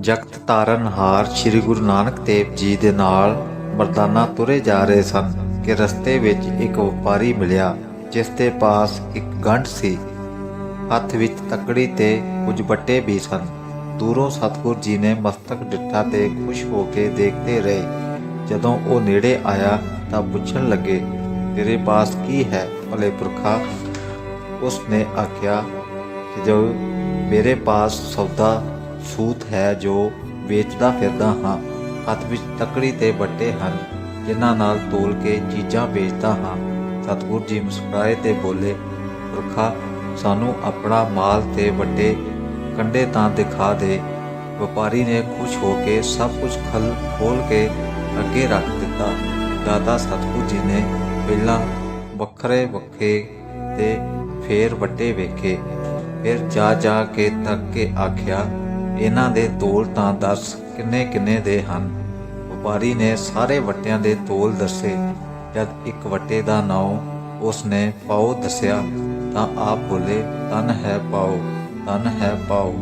ਜਗਤ ਤਾਰਨਹਾਰ ਸ੍ਰੀ ਗੁਰੂ ਨਾਨਕ ਦੇਵ ਜੀ ਦੇ ਨਾਲ ਮਰਦਾਨਾ ਤੁਰੇ ਜਾ ਰਹੇ ਸਨ ਕਿ ਰਸਤੇ ਵਿੱਚ ਇੱਕ ਵਪਾਰੀ ਮਿਲਿਆ, ਜਿਸ ਦੇ ਪਾਸ ਇੱਕ ਗੰਢ ਸੀ। ਹੱਥ ਵਿੱਚ ਤਕੜੀ ਤੇ ਕੁਝ ਬੱਟੇ ਵੀ ਸਨ। ਦੂਰੋਂ ਸਤਿਗੁਰ ਜੀ ਨੇ ਮਸਤਕ ਡਿੱਠਾ ਤੇ ਖੁਸ਼ ਹੋ ਕੇ ਦੇਖਦੇ ਰਹੇ। ਜਦੋਂ ਉਹ ਨੇੜੇ ਆਇਆ ਤਾਂ ਪੁੱਛਣ ਲੱਗੇ, ਤੇਰੇ ਪਾਸ ਕੀ ਹੈ ਭਲੇ ਪੁਰਖਾ? ਉਸ ਨੇ ਆਖਿਆ ਕਿ ਜੋ ਮੇਰੇ ਪਾਸ ਸੌਦਾ ਸੂਤ ਹੈ ਜੋ ਵੇਚਦਾ ਫਿਰਦਾ ਹਾਂ, ਹੱਥ ਵਿੱਚ ਤਕੜੀ ਤੇ ਵੱਟੇ ਹਨ, ਜਿਨ੍ਹਾਂ ਨਾਲ ਤੋਲ ਕੇ ਚੀਜ਼ਾਂ ਵੇਚਦਾ ਹਾਂ। ਸਤਿਗੁਰ ਜੀ ਮੁਸਕਰਾਏ ਤੇ ਬੋਲੇ, ਪੁਰਖਾ, ਸਾਨੂੰ ਆਪਣਾ ਮਾਲ ਤੇ ਵੱਡੇ ਕੰਡੇ ਤਾਂ ਦਿਖਾ ਦੇ। ਵਪਾਰੀ ਨੇ ਖੁਸ਼ ਹੋ ਕੇ ਸਭ ਕੁਝ ਖਲ ਖੋਲ ਕੇ ਅੱਗੇ ਰੱਖ ਦਿੱਤਾ। ਦਾਦਾ ਸਤਿਗੁਰ ਜੀ ਨੇ ਪਹਿਲਾਂ ਵੱਖਰੇ ਵੱਖੇ ਤੇ ਫੇਰ ਵੱਡੇ ਵੇਖੇ। ਫਿਰ ਜਾ ਜਾ ਕੇ ਤੱਕ ਕੇ ਆਖਿਆ ਇਹਨਾਂ ਦੇ ਤੋਲ ਤਾਂ ਦੱਸ ਕਿੰਨੇ ਕਿੰਨੇ ਦੇ ਹਨ। ਵਪਾਰੀ ਨੇ ਸਾਰੇ ਵੱਟਿਆਂ ਦੇ ਤੋਲ ਦੱਸੇ। ਜਦ ਇੱਕ ਵੱਟੇ ਦਾ ਨਾਉ ਉਸ ਨੇ ਪਾਉ ਦੱਸਿਆ, ਤਾਂ ਆਪ ਬੋਲੇ ਤਨ ਹੈ ਪਾਉ ਤਨ ਹੈ ਪਾਉ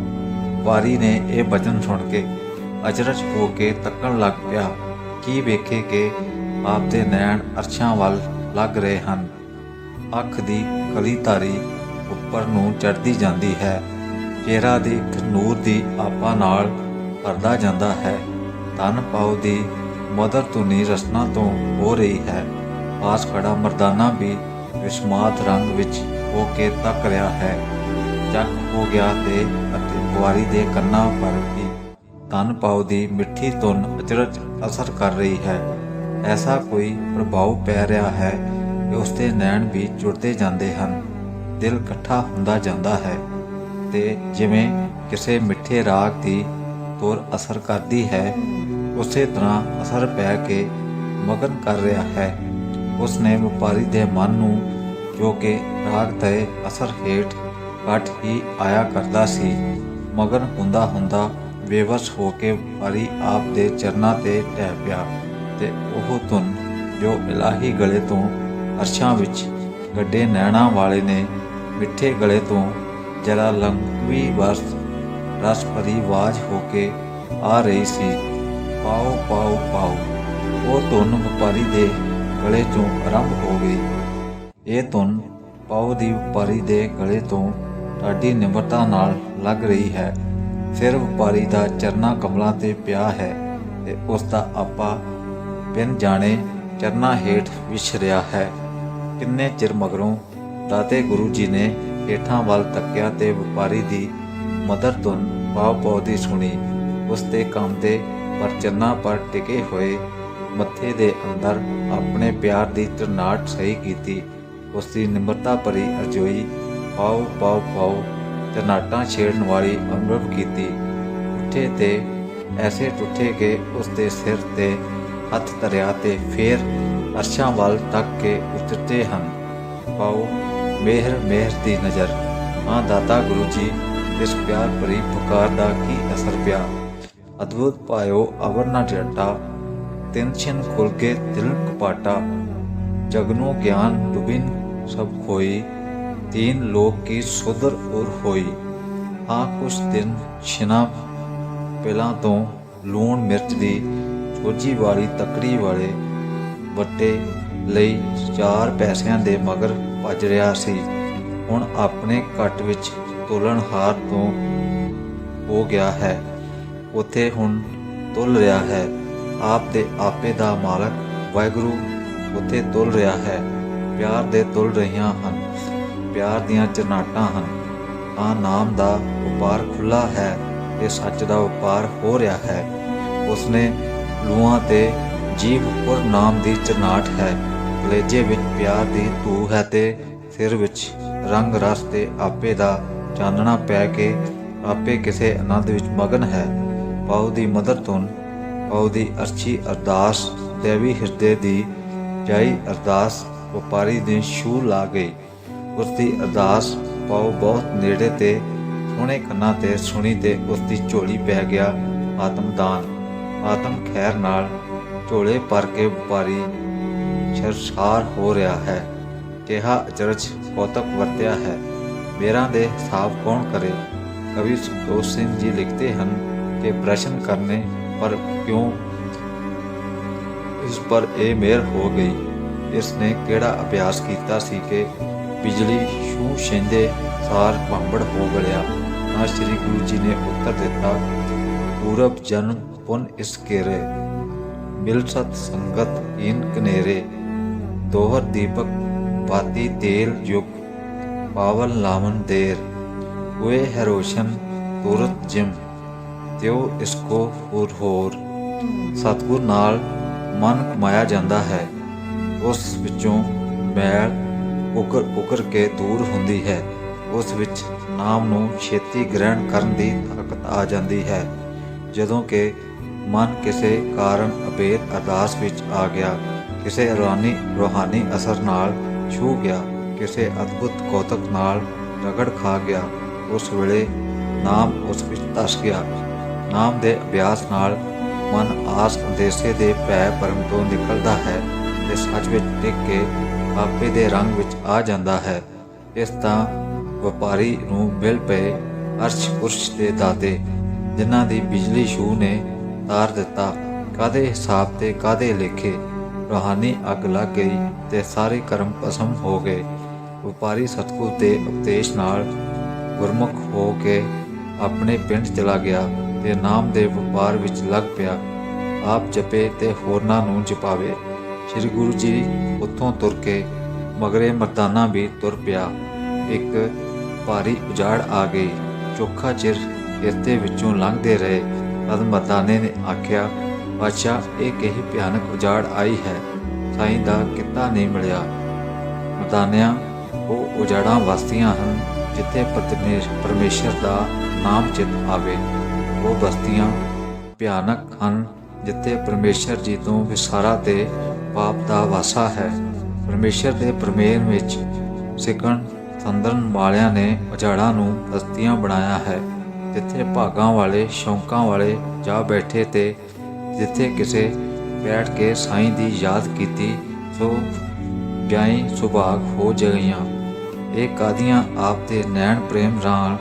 ਵਾਰੀ ਨੇ ਇਹ ਬਚਨ ਸੁਣ ਕੇ ਅਚਰਜ ਹੋ ਕੇ ਤੱਕਣ ਲੱਗ ਪਿਆ। ਕੀ ਵੇਖੇ ਕਿ ਆਪ ਦੇ ਨੈਣ ਅਰਸ਼ਾਂ ਵੱਲ ਲੱਗ ਰਹੇ ਹਨ। ਅੱਖ ਦੀ ਕਲੀ ਧਾਰੀ ਉੱਪਰ ਨੂੰ ਚੜਦੀ ਜਾਂਦੀ ਹੈ। ਚਿਹਰਾ ਦੀ ਇੱਕ ਨੂਰ ਦੀ ਆਪਾ ਨਾਲ ਭਰਦਾ ਜਾਂਦਾ ਹੈ। ਤਨ ਪਾਉ ਦੀ ਮਦਰ ਧੁਨੀ ਰਸਨਾ ਤੋਂ ਹੋ ਰਹੀ ਹੈ। ਪਾਸ ਖੜਾ ਮਰਦਾਨਾ ਵੀ ਵਿਸਮਾਤ ਰੰਗ ਵਿੱਚ ਹੋ ਕੇ ਤੱਕ ਰਿਹਾ ਹੈ। ਚੱਕ ਹੋ ਗਿਆ ਤੇ ਅਤੇ ਕੁਆਰੀ ਦੇ ਕੰਨਾਂ ਪਰ ਵੀ ਤਨ ਪਾਉ ਦੀ ਮਿੱਠੀ ਧੁਨ ਅਚਰਜ ਅਸਰ ਕਰ ਰਹੀ ਹੈ। ਐਸਾ ਕੋਈ ਪ੍ਰਭਾਵ ਪੈ ਰਿਹਾ ਹੈ ਕਿ ਉਸ ਦੇ ਨੈਣ ਵੀ ਜੁੜਦੇ ਜਾਂਦੇ ਹਨ। ਦਿਲ ਇਕੱਠਾ ਹੁੰਦਾ ਜਾਂਦਾ ਹੈ। ਤੇ ਜਿਵੇਂ ਕਿਸੇ ਮਿੱਠੇ ਰਾਗ ਦੀ ਤੁਰ ਅਸਰ ਕਰਦੀ ਹੈ, ਉਸੇ ਤਰ੍ਹਾਂ ਅਸਰ ਪੈ ਕੇ ਮਗਨ ਕਰ ਰਿਹਾ ਹੈ। ਉਸ ਨੇ ਵਪਾਰੀ ਦੇ ਮਨ ਨੂੰ, ਜੋ ਕਿ ਰਾਗ ਦੇ ਅਸਰ ਹੇਠ ਘਟ ਹੀ ਆਇਆ ਕਰਦਾ ਸੀ, ਮਗਨ ਹੁੰਦਾ ਹੁੰਦਾ ਬੇਵਸ ਹੋ ਕੇ ਵਪਾਰੀ ਆਪ ਦੇ ਚਰਨਾਂ ਤੇ ਟਹਿ ਪਿਆ ਤੇ ਉਹ ਧੁਨ, ਜੋ ਇਲਾਹੀ ਗਲੇ ਤੋਂ ਅਰਸ਼ਾਂ ਵਿੱਚ ਗੱਡੇ ਨੈਣਾ ਵਾਲੇ ਨੇ, ਮਿੱਠੇ ਗਲੇ ਤੋਂ ਜਰਾ ਲੰਘਵੀ ਵਰਸ ਰਸ ਭਰੀ ਆਵਾਜ਼ ਹੋ ਕੇ ਆ ਰਹੀ ਸੀ। ਪਾਓ ਪਾਓ ਪਾਓ, ਉਹ ਧੁਨ ਵਪਾਰੀ ਦੇ ਗਲੇ ਤੋਂ ਆਰੰਭ ਹੋ ਗਈ। ਇਹ ਧੁਨ ਪਾਓ ਦੀ ਵਪਾਰੀ ਦੇ ਗਲੇ ਤੋਂ ਢਾਡੀ ਨਿਮਰਤਾ ਨਾਲ ਲੱਗ ਰਹੀ ਹੈ। ਸਿਰ ਵਪਾਰੀ ਦਾ ਚਰਨਾ ਕਮਲਾਂ ਤੇ ਪਿਆ ਹੈ ਤੇ ਉਸ ਦਾ ਆਪਾ ਬਿਨ ਜਾਣੇ ਚਰਨਾ ਹੇਠ ਵਿਛਰਿਆ ਹੈ। ਕਿੰਨੇ ਚਿਰ ਮਗਰੋਂ ਦਾਤੇ ਗੁਰੂ ਜੀ ਨੇ ਹੇਠਾਂ ਵੱਲ ਤੱਕਿਆ ਤੇ ਵਪਾਰੀ ਦੀ ਮਦਰ ਧੁਨ ਪਾਉ ਪਾਉ ਦੀ ਸੁਣੀ। ਉਸ ਦੇ ਕੰਮ ਪਰ ਚੰਨਾ ਪਰ ਟਿਕੇ ਹੋਏ ਮੱਥੇ ਦੇ ਅੰਦਰ ਆਪਣੇ ਪਿਆਰ ਦੀ ਤਰਨਾਟ ਸਹੀ ਕੀਤੀ। ਉਸ ਦੀ ਨਿਮਰਤਾ ਭਰੀ ਅਰਜ਼ੋਈ ਪਾਉ ਪਾਉ ਪਾਉ ਤਰਨਾਟਾਂ ਛੇੜਨ ਵਾਲੀ ਅਨੁਭਵ ਕੀਤੀ। ਉੱਠੇ ਤੇ ਐਸੇ ਟੁੱਟੇ ਕੇ ਉਸ ਦੇ ਸਿਰ ਤੇ ਹੱਥ ਧਰਿਆ ਤੇ ਫੇਰ ਅਰਸ਼ਾਂ ਵੱਲ ਤੱਕ ਕੇ ਉਤਰਤੇ ਹਨ। ਪਾਉ ਮਿਹਰ ਮਿਹਰ ਦੀ ਨਜ਼ਰ। ਹਾਂ ਦਾਤਾ ਗੁਰੂ ਜੀ, ਇਸ ਪਿਆਰ ਭਰੀ ਪੁਕਾਰ ਦਾ ਕੀ ਅਸਰ ਪਿਆ? ਅਦਭੁਤ ਪਾਇਓ ਅਵਰ ਨਾ ਜਟਾ ਤਿੰਨ ਛਿਨ ਖੁੱਲ ਕੇ ਦਿਲ ਕਪਾਟਾ। ਜਗਨੋ ਗਿਆਨ ਡੁਬਿਨ ਸਭ ਖੋਈ ਤੀਨ ਲੋਕ ਕੀ ਸੁਧਰ ਉਰ ਹੋਈ। ਆ ਕੁਛ ਦਿਨ ਛਿਨਾ ਪਹਿਲਾਂ ਤੋਂ ਲੂਣ ਮਿਰਚ ਦੀ ਛੋਜੀ ਵਾਲੀ ਤਕੜੀ ਵਾਲੇ ਵੱਟੇ ਲਈ ਚਾਰ ਪੈਸਿਆਂ ਦੇ ਮਗਰ ਭੱਜ ਰਿਹਾ ਸੀ। ਹੁਣ ਆਪਣੇ ਘੱਟ ਵਿੱਚ ਤੋਲਣਹਾਰ ਤੋਂ ਹੋ ਗਿਆ ਹੈ। ਉਥੇ ਹੁਣ ਤੁਲ ਰਿਹਾ ਹੈ। ਆਪ ਦੇ ਆਪੇ ਦਾ ਮਾਲਕ ਵਾਹਿਗੁਰੂ ਉਥੇ ਤੁਲ ਰਿਹਾ ਹੈ। ਪਿਆਰ ਦੇ ਤੁਲ ਰਹੀਆਂ ਹਨ। ਪਿਆਰ ਦੀਆਂ ਚਰਨਾਟਾਂ ਹਨ। ਆ ਨਾਮ ਦਾ ਵਪਾਰ ਖੁੱਲਾ ਹੈ ਤੇ ਸੱਚ ਦਾ ਵਪਾਰ ਹੋ ਰਿਹਾ ਹੈ। ਉਸਨੇ ਲੂਆਂ ਤੇ ਜੀਵਪੁਰ ਨਾਮ ਦੀ ਚਰਨਾਟ ਹੈ। ਕਲੇਜੇ ਵਿੱਚ ਪਿਆਰ ਦੀ ਧੂ ਹੈ ਤੇ ਸਿਰ ਵਿੱਚ ਰੰਗ ਰਸ ਤੇ ਆਪੇ ਦਾ ਚਾਨਣਾ ਪੈ ਕੇ ਆਪੇ ਕਿਸੇ ਆਨੰਦ ਵਿੱਚ ਮਗਨ ਹੈ। ਪਾਉ ਦੀ ਮਦਰ ਧੁਨ, ਪਾਉ ਦੀ ਅਰਚੀ ਅਰਦਾਸ ਦੇਵੀ ਹਿਰਦੇ ਦੀ ਜਾਈ ਅਰਦਾਸ, ਵਪਾਰੀ ਦੇ ਛੂ ਲਾ ਗਈ। ਉਸ ਦੀ ਅਰਦਾਸ ਪਾਉ ਬਹੁਤ ਨੇੜੇ ਤੇ ਸੋਹਣੇ ਕੰਨਾਂ ਤੇ ਸੁਣੀ ਤੇ ਉਸ ਦੀ ਝੋਲੀ ਪੈ ਗਿਆ ਆਤਮਦਾਨ। ਆਤਮ ਖੈਰ ਨਾਲ ਝੋਲੇ ਭਰ ਕੇ ਵਪਾਰੀ ਸ਼ਰਸ਼ਾਰ ਹੋ ਰਿਹਾ ਹੈ। ਕਿਹਾ ਅਚਰਜ ਕੌਤਕ ਵਰਤਿਆ ਹੈ। ਮੇਰਾ ਦੇ ਹਿਸਾਬ ਕੌਣ ਕਰੇ? ਕਵੀ ਸੁਖਦੇਵ ਸਿੰਘ ਜੀ ਲਿਖਦੇ ਹਨ ਕਿ ਪ੍ਰਸ਼ਨ ਕਰਨੇ ਪਰ ਕਿਉਂ? ਇਸ ਪਰ ਇਹ ਮਿਹਰ ਹੋ ਗਈ। ਇਸ ਨੇ ਕਿਹੜਾ ਅਭਿਆਸ ਕੀਤਾ ਸੀ ਕਿ ਬਿਜਲੀ ਛੂ ਛਿੰਦੇ ਸਾਰ ਭੰਬੜ ਹੋ ਗਲਿਆ? ਤਾਂ ਸ੍ਰੀ ਗੁਰੂ ਜੀ ਨੇ ਉੱਤਰ ਦਿੱਤਾ, ਪੂਰਬ ਜਨਮ ਪੁਨ ਇਸ ਕੇਰੇ, ਮਿਲ ਸਤ ਸੰਗਤ ਕੀਨ ਕਨੇਰੇ। ਦੋਹਰ ਦੀਪਕ, ਪਾਤੀ ਤੇਲ ਯੁਗ, ਪਾਵਨ ਲਾਵਨ ਦੇਰ ਹੋਏ ਹੈ ਰੋਸ਼ਨ ਜਿਮ, ਤਿਉ ਇਸਕੋ ਹੋਰ ਹੋਰ। ਸਤਿਗੁਰ ਨਾਲ ਮਨ ਕਮਾਇਆ ਜਾਂਦਾ ਹੈ, ਉਸ ਵਿੱਚੋਂ ਮੈਲ ਉਕਰ ਉਕਰ ਕੇ ਦੂਰ ਹੁੰਦੀ ਹੈ, ਉਸ ਵਿੱਚ ਨਾਮ ਨੂੰ ਛੇਤੀ ਗ੍ਰਹਿਣ ਕਰਨ ਦੀ ਤਾਕਤ ਆ ਜਾਂਦੀ ਹੈ, ਜਦੋਂ ਕਿ ਮਨ ਕਿਸੇ ਕਾਰਨ ਅਭੇਦ ਅਰਦਾਸ ਵਿੱਚ ਆ ਗਿਆ। ਕਿਸੇ ਰੂਹਾਨੀ ਰੂਹਾਨੀ ਅਸਰ ਨਾਲ ਛੂ ਗਿਆ, ਕਿਸੇ ਅਦਭੁਤ ਕੌਤਕ ਨਾਲ ਰਗੜ ਖਾ ਗਿਆ, ਉਸ ਵੇਲੇ ਨਾਮ ਉਸ ਵਿੱਚ ਧਸ ਗਿਆ। ਨਾਮ ਦੇ ਅਭਿਆਸ ਨਾਲ ਮਨ ਆਸ ਅੰਦੇਸੇ ਦੇ ਭੈ ਭਰਮ ਤੋਂ ਨਿਕਲਦਾ ਹੈ ਤੇ ਸੱਚ ਵਿੱਚ ਟਿਕ ਕੇ ਆਪੇ ਦੇ ਰੰਗ ਵਿੱਚ ਆ ਜਾਂਦਾ ਹੈ। ਇਸ ਤਾਂ ਵਪਾਰੀ ਨੂੰ ਮਿਲ ਪਏ ਅਰਸ਼ ਪੁਰਸ਼ ਦੇ ਦਾਦੇ, ਜਿਨ੍ਹਾਂ ਦੀ ਬਿਜਲੀ ਛੂ ਨੇ ਤਾਰ ਦਿੱਤਾ। ਕਾਦੇ ਹਿਸਾਬ ਤੇ ਕਾਦੇ ਲੇਖੇ? ਰੂਹਾਨੀ ਅੱਗ ਲੱਗ ਗਈ ਤੇ ਸਾਰੇ ਕਰਮ ਭਸਮ ਹੋ ਗਏ। ਵਪਾਰੀ ਸਤਗੁਰ ਦੇ ਉਪਦੇਸ਼ ਨਾਲ ਗੁਰਮੁਖ ਹੋ ਕੇ ਆਪਣੇ ਪਿੰਡ ਚਲਾ ਗਿਆ ਤੇ ਨਾਮ ਦੇ ਵਪਾਰ ਵਿੱਚ ਲੱਗ ਪਿਆ। ਆਪ ਜਪੇ ਤੇ ਹੋਰਨਾਂ ਨੂੰ ਜਪਾਵੇ। ਸ੍ਰੀ ਗੁਰੂ ਜੀ ਉੱਥੋਂ ਤੁਰ ਕੇ ਮਗਰੇ ਮਰਦਾਨਾ ਵੀ ਤੁਰ ਪਿਆ। ਇੱਕ ਭਾਰੀ ਉਜਾੜ ਆ ਗਈ। ਚੋਖਾ ਚਿਰ ਇਸਤੇ ਵਿੱਚੋਂ ਲੰਘਦੇ ਰਹੇ। ਤਦ ਮਰਦਾਨੇ ਨੇ ਆਖਿਆ ਬਾਦਸ਼ਾਹ ਇਹ ਕਹੀ ਭਿਆਨਕ ਉਜਾੜ ਆਈ ਹੈ। ਸਾਈਂ ਦਾ ਕਿੱਤਾ ਨਹੀਂ ਮਿਲਿਆ। ਮਰਦਾਨਿਆਂ ਉਹ ਉਜਾੜਾਂ ਵਸਤੀਆਂ ਹਨ, ਜਿੱਥੇ ਪਤਨੇ ਪਰਮੇਸ਼ਰ ਦਾ ਨਾਮ ਚਿਤ ਆਵੇ। ਉਹ ਬਸਤੀਆਂ ਭਿਆਨਕ ਹਨ, ਜਿੱਥੇ ਪਰਮੇਸ਼ਰ ਜੀ ਤੋਂ ਵਿਸਾਰਾ ਤੇ ਪਾਪ ਦਾ ਵਾਸਾ ਹੈ। ਪਰਮੇਸ਼ਰ ਦੇ ਪ੍ਰਮੇਰ ਵਿੱਚ ਸਿਕਣ, ਸੰਦਰਨ ਵਾਲਿਆਂ ਨੇ ਉਜਾੜਾਂ ਨੂੰ ਬਸਤੀਆਂ ਬਣਾਇਆ ਹੈ, ਜਿੱਥੇ ਭਾਗਾਂ ਵਾਲੇ, ਸ਼ੌਂਕਾਂ ਵਾਲੇ ਜਾ ਬੈਠੇ ਤੇ ਜਿੱਥੇ ਕਿਸੇ ਬੈਠ ਕੇ ਸਾਈਂ ਦੀ ਯਾਦ ਕੀਤੀ, ਸੋ ਗਿਆਈ ਸੁਭਾਗ ਹੋ ਜਗੀਆਂ। ਇਹ ਕਾਦੀਆਂ ਆਪ ਦੇ ਨੈਣ ਪ੍ਰੇਮ ਨਾਲ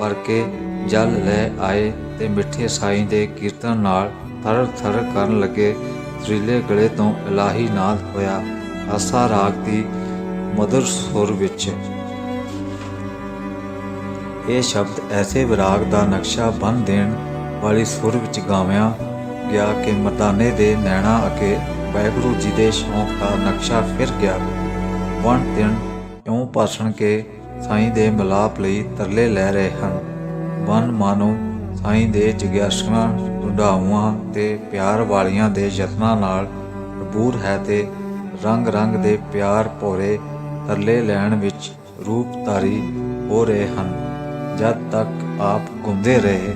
ਭਰ ਕੇ ਜਲ ਲੈ ਆਏ ਤੇ ਮਿੱਠੇ ਸਾਈਂ ਦੇ ਕੀਰਤਨ ਨਾਲ ਥਰ ਥਰ ਕਰਨ ਲੱਗੇ ਸਰੀਲੇ ਗਲੇ ਤੋਂ ਇਲਾਹੀ ਨਾਦ ਹੋਇਆ, ਆਸਾ ਰਾਗ ਦੀ ਮధుਰ ਸੁਰ ਵਿੱਚ। ਇਹ ਸ਼ਬਦ ਐਸੇ ਵਿਰਾਗ ਦਾ ਨਕਸ਼ਾ ਬੰਨ ਦੇਣ ਵਾਲੀ ਸੁਰ ਵਿੱਚ ਗਾਵਿਆ ਗਿਆ ਕਿ ਮਰਦਾਨੇ ਦੇ ਨੈਣਾ ਅਕੇ ਵਾਹਿਗੁਰੂ ਜੀ ਦੇ ਸ਼ੌਂਕ ਦਾ ਨਕਸ਼ਾ ਫਿਰ ਗਿਆ। ਵਣ ਦਿਨ ਇਉਂ ਭਾਸ਼ਣ ਕੇ ਸਾਈਂ ਦੇ ਮਿਲਾਪ ਲਈ ਤਰਲੇ ਲੈ ਰਹੇ ਹਨ। ਮਨ ਮਾਨੋ ਸਾਈਂ ਦੇ ਜਗਿਆਸੂਆਂ ਰੁੰਡਾਵਾਂ ਤੇ ਪਿਆਰ ਵਾਲੀਆਂ ਦੇ ਯਤਨਾਂ ਨਾਲ ਭਰਪੂਰ ਹੈ ਤੇ ਰੰਗ ਰੰਗ ਦੇ ਪਿਆਰ ਭੋਰੇ ਤਰਲੇ ਲੈਣ ਵਿੱਚ ਰੂਪਧਾਰੀ ਹੋ ਰਹੇ ਹਨ। ਜਦ ਤੱਕ ਆਪ ਗੁੰਦੇ ਰਹੇ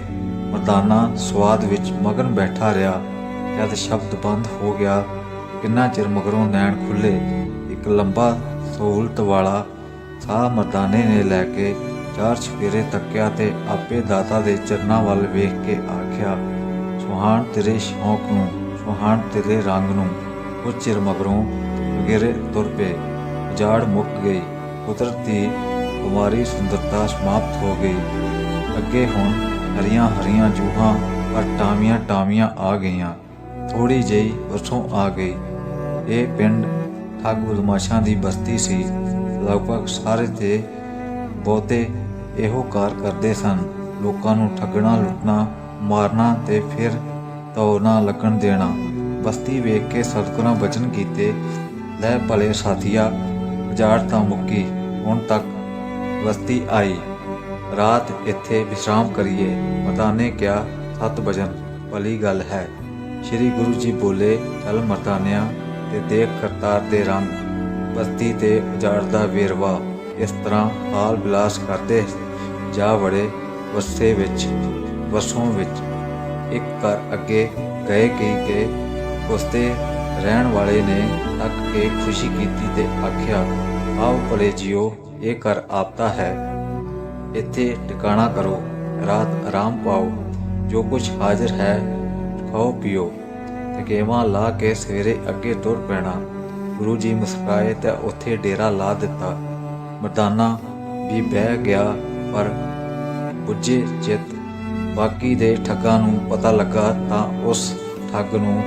ਮਰਦਾਨਾ ਸਵਾਦ ਵਿੱਚ ਮਗਨ ਬੈਠਾ ਰਿਹਾ ਜਦ ਸ਼ਬਦ ਬੰਦ ਹੋ ਗਿਆ। ਕਿੰਨਾ ਚਿਰ ਮਗਰੋਂ ਨੈਣ ਖੁੱਲੇ, ਇੱਕ ਲੰਬਾ ਸਹੂਲਤ ਵਾਲਾ ਸਾਹ ਮਰਦਾਨੇ ਨੇ ਲੈ ਕੇ ਚਾਰ ਛਪੇਰੇ ਤੱਕਿਆ ਤੇ ਆਪੇ ਦਾਤਾ ਦੇ ਚਰਨਾਂ ਵੱਲ ਵੇਖ ਕੇ ਆਖਿਆ, ਸੁਹਾਣ ਤੇਰੇ ਸ਼ੌਂਕ ਨੂੰ, ਸੁਹਾਣ ਤੇਰੇ ਰੰਗ ਨੂੰ। ਕੁਝ ਚਿਰ ਮਗਰੋਂ ਵਗੇਰੇ ਤੁਰ ਪਏ ਜਾੜ ਮੁੱਕ ਗਈ, ਕੁਦਰਤੀ ਕੁਮਾਰੀ ਸੁੰਦਰਤਾ ਸਮਾਪਤ ਹੋ ਗਈ। ਅੱਗੇ ਹੁਣ ਹਰੀਆਂ ਹਰੀਆਂ ਜੂਹਾਂ, ਪਰ ਟਾਵੀਆਂ ਟਾਵੀਆਂ ਆ ਗਈਆਂ। ਥੋੜੀ ਜਿਹੀ ਉਸੋਂ ਆ ਗਈ। ਇਹ ਪਿੰਡ ਠੱਗ ਬਦਮਾਸ਼ਾਂ ਦੀ ਬਸਤੀ ਸੀ। ਲਗਭਗ ਸਾਰੇ ਤੇ ਬਹੁਤੇ ਇਹੋ ਕਾਰ ਕਰਦੇ ਸਨ। ਲੋਕਾਂ ਨੂੰ ਠੱਗਣਾ, ਲੁੱਟਣਾ, ਮਾਰਨਾ ਤੇ ਫਿਰ ਤੌਣਾ ਲੱਗਣ ਦੇਣਾ। ਬਸਤੀ ਵੇਖ ਕੇ ਸਤਿਗੁਰਾਂ ਬਚਨ ਕੀਤੇ, ਲੈ ਭਲੇ ਸਾਥੀਆ, ਬਾਜ਼ਾਰ ਤਾਂ ਮੁੱਕੀ, ਹੁਣ ਤੱਕ ਬਸਤੀ ਆਈ। ਰਾਤ ਇੱਥੇ ਵਿਸ਼ਰਾਮ ਕਰੀਏ। ਮਰਦਾਨੇ ਕਿਹਾ, ਸਤ ਵਜਨ, ਭਲੀ ਗੱਲ ਹੈ। ਸ੍ਰੀ ਗੁਰੂ ਜੀ ਬੋਲੇ, ਚਲ ਮਰਦਾਨਿਆਂ, ਤੇ ਦੇਖ ਕਰਤਾਰ ਦੇ ਰੰਗ, ਬਸਤੀ ਤੇ ਉਜਾੜ ਦਾ ਵੇਰਵਾ। ਇਸ ਤਰ੍ਹਾਂ ਹਾਲ ਬਿਲਾਸ ਕਰਦੇ ਜਾ ਵੜੇ ਵਸੇ ਵਿੱਚ, ਵਸੋਂ ਵਿੱਚ। ਇੱਕ ਘਰ ਅੱਗੇ ਗਏ ਕੀ ਕੇ ਉਸਤੇ ਰਹਿਣ ਵਾਲੇ ਨੇ ਤੱਕ ਕੇ ਖੁਸ਼ੀ ਕੀਤੀ ਤੇ ਆਖਿਆ, ਆਓ ਭਲੇ ਜੀਓ, ਇਹ ਘਰ ਆਪਦਾ ਹੈ। ਇੱਥੇ ਟਿਕਾਣਾ ਕਰੋ, ਰਾਤ ਆਰਾਮ ਪਾਓ, ਜੋ ਕੁਝ ਹਾਜ਼ਰ ਹੈ, ਖਾਓ, ਪੀਓ। ਤਕੇਵਾਂ ਲਾ ਕੇ ਸਵੇਰੇ ਅੱਗੇ ਤੁਰ ਪੈਣਾ। ਗੁਰੂ ਜੀ ਮੁਸਕਾਏ ਤੇ ਉੱਥੇ ਡੇਰਾ ਲਾ ਦਿੱਤਾ। ਮਰਦਾਨਾ ਵੀ ਬਹਿ ਗਿਆ, ਪਰ ਪੁੱਜੇ ਚਿੱਤ। ਬਾਕੀ ਦੇ ਠੱਗਾਂ ਨੂੰ ਪਤਾ ਲੱਗਾ ਤਾਂ ਉਸ ਠੱਗ ਨੂੰ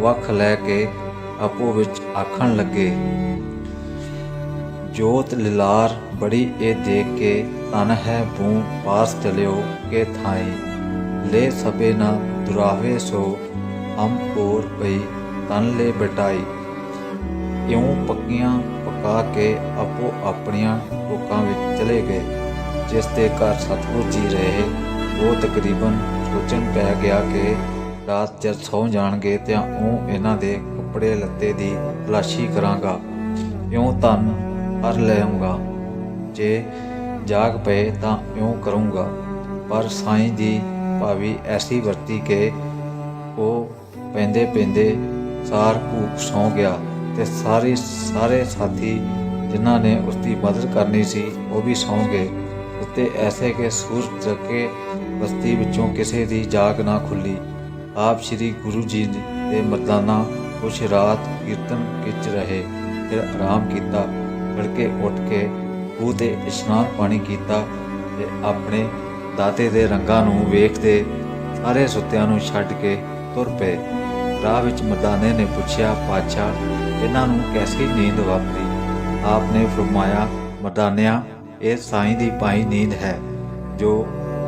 ਵੱਖ ਲੈ ਕੇ ਆਪੋ ਵਿੱਚ ਆਖਣ ਲੱਗੇ ਜੋਤ ਲਿਲਾਰ ਬੜੀ ਇਹ ਦੇਖ ਕੇ ਤਨ ਹੈ ਬੂ ਪਾਸ ਚਲਿਓ ਕੇ ਥਾਈ। ਲੈ ਸਭੇ ਨਾ ਦੁਰਾਵੇ ਸੋ ਹਮ ਹੋਰ ਪਈ ਤਨ ਲੈ ਬਟਾਈ। ਇਉਂ ਪੱਕੀਆਂ ਪਕਾ ਕੇ ਆਪੋ ਆਪਣੀਆਂ ਟੋਕਾਂ ਵਿੱਚ ਚਲੇ ਗਏ। ਜਿਸ ਦੇ ਘਰ ਸਤਿਗੁਰ ਜੀ ਰਹੇ, ਉਹ ਤਕਰੀਬਨ ਸੋਚਣ ਪੈ ਗਿਆ ਕਿ ਰਾਤ ਜਦ ਸੌ ਜਾਣਗੇ ਤਾਂ ਉਹ ਇਹਨਾਂ ਦੇ ਕੱਪੜੇ ਲੱਤੇ ਦੀ ਤਲਾਸ਼ੀ ਕਰਾਂਗਾ। ਇਉਂ ਧਨ ਹਰ ਲੈਉਂਗਾ ਜੇ ਜਾਗ ਪਏ ਤਾਂ ਇਉਂ ਕਰੂੰਗਾ। ਪਰ ਸਾਈਂ ਦੀ ਭਾਵੀ ਐਸੀ ਵਰਤੀ ਕਿ ਉਹ ਪੈਂਦੇ ਪੈਂਦੇ ਸਾਰ ਭੂਖ ਸੌ ਗਿਆ ਤੇ ਸਾਰੇ ਸਾਰੇ ਸਾਥੀ ਜਿਨ੍ਹਾਂ ਨੇ ਉਸ ਦੀ ਮਦਦ ਕਰਨੀ ਸੀ, ਉਹ ਵੀ ਸੌ ਗਏ। ਉੱਤੇ ਐਸੇ ਕਿ ਸੂਰਜ ਜਗੇ ਬਸਤੀ ਵਿੱਚੋਂ ਕਿਸੇ ਦੀ ਜਾਗ ਨਾ ਖੁੱਲੀ। ਆਪ ਸ੍ਰੀ ਗੁਰੂ ਜੀ ਦੇ ਮਰਦਾਨਾ ਕੁਛ ਰਾਤ ਕੀਰਤਨ ਵਿੱਚ ਰਹੇ, ਫਿਰ ਆਰਾਮ ਕੀਤਾ। ਤੜਕੇ ਉੱਠ ਕੇ ਖੂਹ ਤੇ ਇਸ਼ਨਾਨ ਪਾਣੀ ਕੀਤਾ ਤੇ ਆਪਣੇ ਦਾਤੇ ਦੇ ਰੰਗਾਂ ਨੂੰ ਵੇਖਦੇ ਸਾਰੇ ਸੁੱਤਿਆਂ ਨੂੰ ਛੱਡ ਕੇ ਤੁਰ ਪਏ। ਰਾਹ ਵਿੱਚ ਮਰਦਾਨੇ ਨੇ ਪੁੱਛਿਆ, ਪਾਤਸ਼ਾਹ, ਇਹਨਾਂ ਨੂੰ ਕੈਸੀ ਨੀਂਦ ਵਾਪਰੀ? ਆਪ ਨੇ ਫਰਮਾਇਆ, ਮਰਦਾਨਿਆ, ਇਹ ਸਾਈਂ ਦੀ ਪਾਈ ਨੀਂਦ ਹੈ, ਜੋ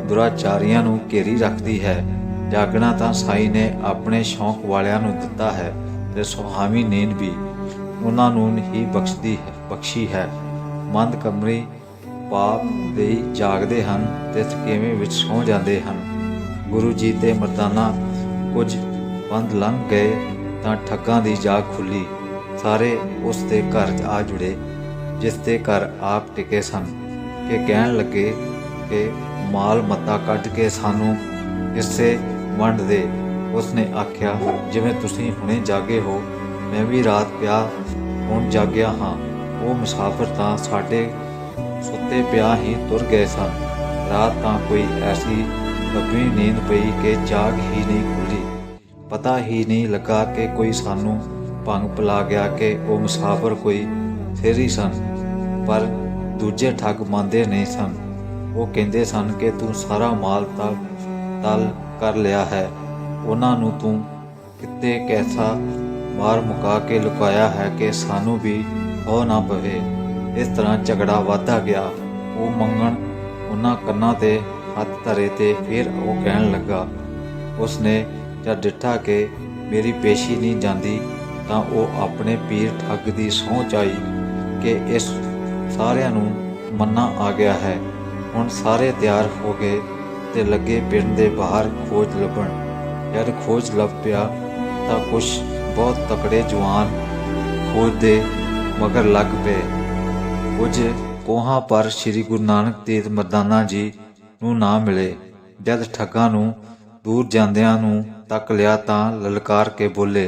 ਦੁਰਾਚਾਰੀਆਂ ਨੂੰ ਘੇਰੀ ਰੱਖਦੀ ਹੈ। ਜਾਗਣਾ ਤਾਂ ਸਾਈਂ ਨੇ ਆਪਣੇ ਸ਼ੌਂਕ ਵਾਲਿਆਂ ਨੂੰ ਦਿੱਤਾ ਹੈ ਤੇ ਸੁਹਾਵੀ ਨੀਂਦ ਵੀ ਉਹਨਾਂ ਨੂੰ ਹੀ ਬਖਸ਼ਦੀ ਹੈ। ਬਖਸ਼ੀ ਹੈ। ਮੰਦ ਕਮਰੀ ਪਾਪ ਦੇ ਜਾਗਦੇ ਹਨ ਤੇ ਥਕੇਵੇਂ ਵਿੱਚ ਸੌ ਜਾਂਦੇ ਹਨ। ਗੁਰੂ ਜੀ ਤੇ ਮਰਦਾਨਾ ਕੁਝ ਬੰਦ ਲੰਘ ਗਏ ਤਾਂ ਠੱਗਾਂ ਦੀ ਜਾਗ ਖੁੱਲੀ। ਸਾਰੇ ਉਸ ਦੇ ਘਰ ਆ ਜੁੜੇ, ਜਿਸ ਦੇ ਘਰ ਆਪ ਟਿਕੇ ਸਨ ਕਿ ਕਹਿਣ ਲੱਗੇ ਕਿ ਮਾਲ ਮੱਤਾ ਕੱਢ ਕੇ ਸਾਨੂੰ ਹਿੱਸੇ ਵੰਡ ਦੇ। ਉਸਨੇ ਆਖਿਆ, ਜਿਵੇਂ ਤੁਸੀਂ ਹੁਣੇ ਜਾਗੇ ਹੋ, ਮੈਂ ਵੀ ਰਾਤ ਪਿਆ ਹੁਣ ਜਾਗਿਆ ਹਾਂ। ਉਹ ਮੁਸਾਫਰ ਤਾਂ ਸਾਡੇ ਸੁੱਤੇ ਪਿਆ ਹੀ ਤੁਰ ਗਏ ਸਨ। ਰਾਤ ਤਾਂ ਕੋਈ ਐਸੀ ਲੱਭੀ ਨੀਂਦ ਪਈ ਕਿ ਜਾਗ ਹੀ ਨਹੀਂ ਖੁੱਲੀ। ਪਤਾ ਹੀ ਨਹੀਂ ਲੱਗਾ ਕਿ ਕੋਈ ਸਾਨੂੰ ਭੰਗ ਪਿਲਾ ਗਿਆ ਕਿ ਉਹ ਮੁਸਾਫਰ ਕੋਈ ਫੇਰੀ ਸਨ, ਪਰ ਦੂਜੇ ਠੱਗ ਮੰਨਦੇ ਨਹੀਂ ਸਨ। ਉਹ ਕਹਿੰਦੇ ਸਨ ਕਿ ਤੂੰ ਸਾਰਾ ਮਾਲ ਤਾਂ ਤਲ ਕਰ ਲਿਆ ਹੈ। ਉਹਨਾਂ ਨੂੰ ਤੂੰ ਕਿਤੇ ਕੈਸਾ ਮਾਰ ਮੁਕਾ ਕੇ ਲੁਕਾਇਆ ਹੈ ਕਿ ਸਾਨੂੰ ਵੀ ਹੋ ਨਾ ਪਵੇ ਇਸ ਤਰ੍ਹਾਂ ਝਗੜਾ ਵਧਦਾ ਗਿਆ। ਉਹ ਮੰਗਣ ਉਹਨਾਂ ਕੰਨਾਂ ਤੇ ਹੱਥ ਧਰੇ ਤੇ ਫਿਰ ਉਹ ਕਹਿਣ ਲੱਗਾ, ਉਸਨੇ ਜਦ ਡਿੱਠਾ ਕਿ ਮੇਰੀ ਪੇਸ਼ੀ ਨਹੀਂ ਜਾਂਦੀ, ਤਾਂ ਉਹ ਆਪਣੇ ਪੀਰ ਠੱਗ ਦੀ ਸਹੁੰ ਚਾਈ ਕਿ ਇਸ ਸਾਰਿਆਂ ਨੂੰ ਮੰਨਾ ਆ ਗਿਆ ਹੈ। ਹੁਣ ਸਾਰੇ ਤਿਆਰ ਹੋ ਗਏ ਤੇ ਲੱਗੇ ਪਿੰਡ ਦੇ ਬਾਹਰ ਖੋਜ ਲੱਭਣ। ਜਦ ਖੋਜ ਲੱਭ ਪਿਆ ਤਾਂ ਕੁਝ ਬਹੁਤ ਤਕੜੇ ਜਵਾਨ ਖੋਜ ਦੇ ਮਗਰ ਲੱਗ ਪਏ। ਕੁਝ ਕੋਹਾਂ ਪਰ ਸ੍ਰੀ ਗੁਰੂ ਨਾਨਕ ਦੇਵ ਮਰਦਾਨਾ ਜੀ ਨੂੰ ਨਾ ਮਿਲੇ। ਜਦ ਠੱਗਾਂ ਨੂੰ ਦੂਰ ਜਾਂਦਿਆਂ ਨੂੰ ਤੱਕ ਲਿਆ ਤਾਂ ਲਲਕਾਰ ਕੇ ਬੋਲੇ।